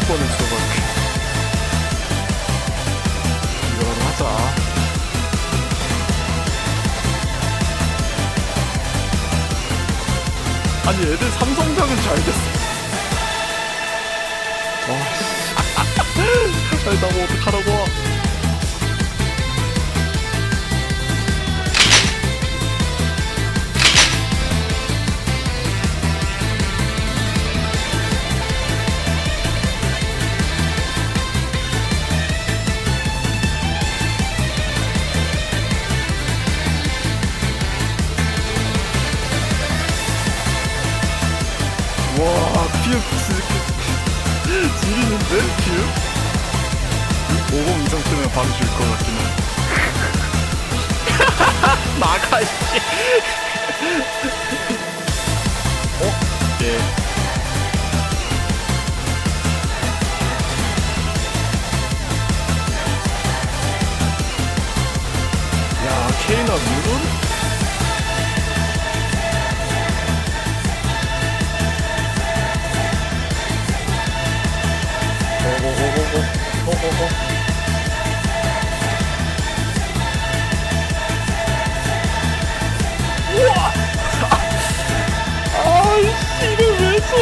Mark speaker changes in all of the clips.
Speaker 1: 뻔했어 방금. 이걸 하자. 아니 애들 삼성장은 잘 됐어. 와 씨. 아니 나뭐 어떡하라고 와 피읍 지리는데 피읍? 50 이상 뜨면 바로 줄 것 같긴 해. 나가 씨 고고고 고고고 우와! 아이씨, 이걸 왜 써?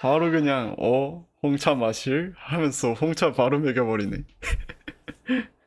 Speaker 1: 바로 그냥, 어, 홍차 마실? 하면서 홍차 바로 먹여버리네.